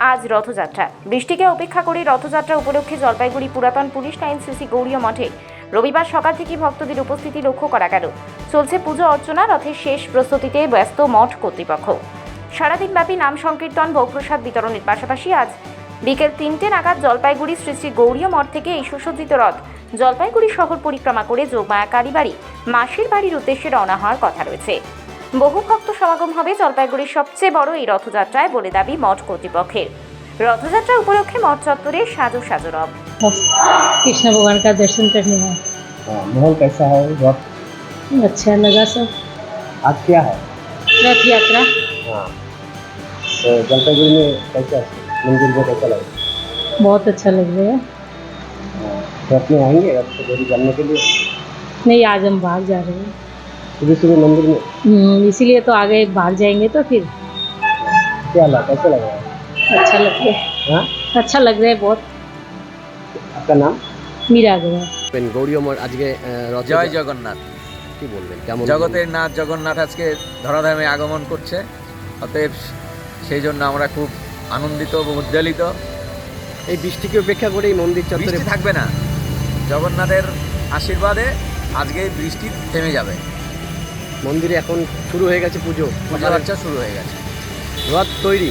আজ রথযাত্রা। বৃষ্টিকে উপেক্ষা করে রথযাত্রা উপলক্ষে জলপাইগুড়ি পুরাতন পুলিশ লাইন সিসি গৌরীয় মঠে রবিবার সকাল থেকে ভক্তদের উপস্থিতি লক্ষ্য করা গেল। চলছে পুজো অর্চনা, রথের শেষ প্রস্তুতিতে ব্যস্ত মঠ কর্তৃপক্ষ। সারাদিনব্যাপী নাম সংকীর্তন ভোগপ্রসাদ বিতরণের পাশাপাশি আজ বিকেল তিনটে নাগাদ জলপাইগুড়ি শ্রী শ্রী গৌরীয় মঠ থেকে এই সুসজ্জিত রথ জলপাইগুড়ি শহর পরিক্রমা করে যোগমায়া কালীবাড়ি মাসির বাড়ির উদ্দেশ্যে রওনা হওয়ার কথা রয়েছে। বহু ভক্ত সমাগম হবে জলপাইগুড়ির সবচেয়ে বড় এই রথযাত্রায় বলে দাবি মঠ কর্তৃপক্ষের রথযাত্রা উপলক্ষে মঠ চত্বরে সাজো সাজো রব बस कृष्ण भगवान का दर्शन करने आए हाँ, माहौल कैसा है रथ अच्छा लगा सब आज क्या है रथ यात्रा हाँ तो जलपाईगुड़ी में कैसा मंदिर में कैसा लगा बहुत अच्छा लग रहा है हाँ, रथ में आएंगे रथ से गोरी जानने के लिए नहीं आज हम बाहर जा रहे हैं सुबह सुबह मंदिर में हम्म, इसीलिए तो आगे बाहर जाएंगे तो फिर क्या लगा कैसा लगा अच्छा लग रहा है हाँ अच्छा लग रहा है बहुत आपका नाम मीरा गवा পেন গৌরীয় মঠ আজকে আহ, রথ জয় জগন্নাথ কি বলবেন কেমন জগতের নাথ জগন্নাথ আজকে ধরাধামে আগমন করছে অতএব সেই জন্য আমরা খুব আনন্দিত ও উজ্জ্বলিত এই বৃষ্টিকে উপেক্ষা করে এই মন্দির চত্বরে বৃষ্টি থাকবে না জগন্নাথের আশীর্বাদে আজকে বৃষ্টি থেমে যাবে মন্দিরে এখন শুরু হয়ে গেছে পুজো। পূজা আচ্ছা শুরু হয়ে গেছে। রথ তৈরি?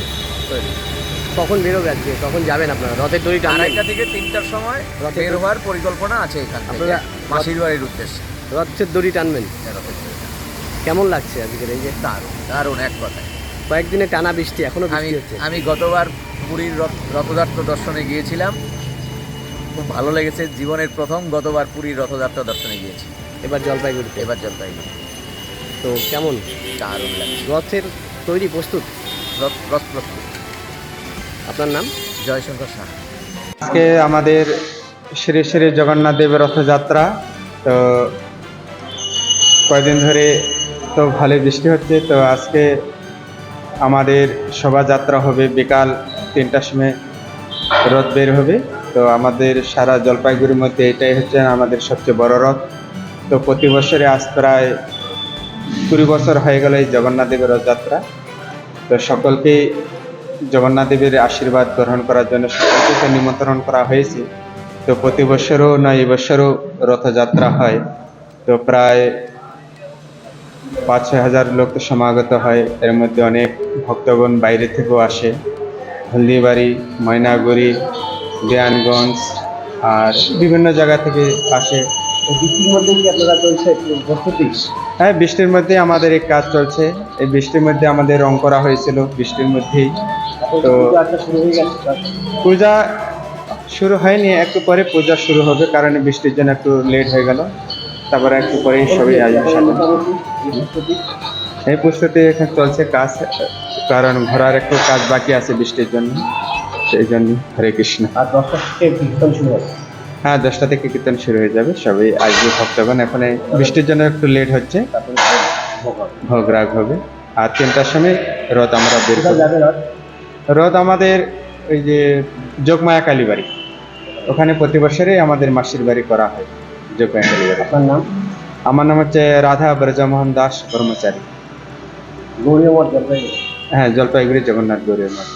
কখন বেরোবে আজকে? কখন যাবেন আপনারা? রথের তৈরি আড়াইটা থেকে তিনটার সময় বের হওয়ার পরিকল্পনা আছে এখানে আপনারা- মাসির বাড়ির উদ্দেশ্যে। রথের দড়ি টানবেন? দড়ি। কেমন লাগছে আজকের এই যে? দারুণ দারুণ এক কথায়। কয়েকদিনে টানা বৃষ্টি এখনও আমি আমি গতবার পুরীর রথ- রথযাত্রা দর্শনে গিয়েছিলাম। খুব ভালো লেগেছে। জীবনের প্রথম গতবার পুরীর রথযাত্রা দর্শনে গিয়েছি। এবার জলপাইগুড়িতে। এবার জলপাইগুড়ি। তো কেমন? দারুণ লাগছে। রথের তৈরি প্রস্তুত? রথ রথ প্রস্তুত। আপনার নাম? জয়শঙ্কর শাহ আজকে আমাদের শ্রী শ্রী জগন্নাথ দেবের রথযাত্রা তো কয়দিন ধরে তো ভালোই বৃষ্টি হচ্ছে তো আজকে আমাদের শোভাযাত্রা হবে বিকাল তিনটার সময় রথ বের হবে তো আমাদের সারা জলপাইগুড়ির মধ্যে এটাই হচ্ছে আমাদের সবচেয়ে বড় রথ। তো প্রতি বছরে আজ প্রায় কুড়ি বছর হয়ে গেল এই জগন্নাথ দেবের রথযাত্রা। তো সকলকে জগন্নাথ দেবের আশীর্বাদ গ্রহণ করার জন্য সকলকে নিমন্ত্রণ করা হয়েছে। তো প্রতি বছরও না এবছরও রথযাত্রা হয়। তো প্রায় পাঁচ ছয় হাজার লোক তো সমাগত হয়। এর মধ্যে অনেক ভক্তগণ বাইরে থেকেও আসে। হলদিবাড়ি, ময়নাগুড়ি, দেয়ানগঞ্জ আর বিভিন্ন জায়গা থেকে আসে। বৃষ্টির মধ্যে কি আপনারা চলছে প্রস্তুতি হ্যাঁ বৃষ্টির মধ্যে আমাদের এই কাজ চলছে। এই বৃষ্টির মধ্যে আমাদের রং করা হয়েছিল বৃষ্টির মধ্যেই। তো- শুরু হয়ে গেছে পূজা শুরু হয়নি একটু পরে পূজা শুরু হবে কারণ বৃষ্টির জন্য একটু লেট হয়ে গেল। তারপরে একটু পরেই সবাই আসবে প্রস্তুতি এই প্রস্তুতি এখানে চলছে কাজ কারণ ঘোরার একটু কাজ বাকি আছে বৃষ্টির জন্য। সেই জন্য হরে কৃষ্ণ। আর দশটা থেকে কীর্তন শুরু হবে। হ্যাঁ দশটা থেকে কীর্তন শুরু হয়ে যাবে সবাই আসবে ভক্তগণ। এখন বৃষ্টির জন্য একটু লেট হচ্ছে। ভোগ রাগ হবে আর তিনটার সময় রথ আমরা বের রথ আমাদের ওই যে যোগমায়া কালীবাড়ি ওখানে প্রতি বছরই আমাদের মাসির বাড়ি করা হয় যোগমায়া কালীবাড়ি আপনার নাম? আমার নাম হচ্ছে রাধা ব্রজমোহন দাস কর্মচারী। হ্যাঁ জলপাইগুড়ি জগন্নাথ গৌরীর মঠ।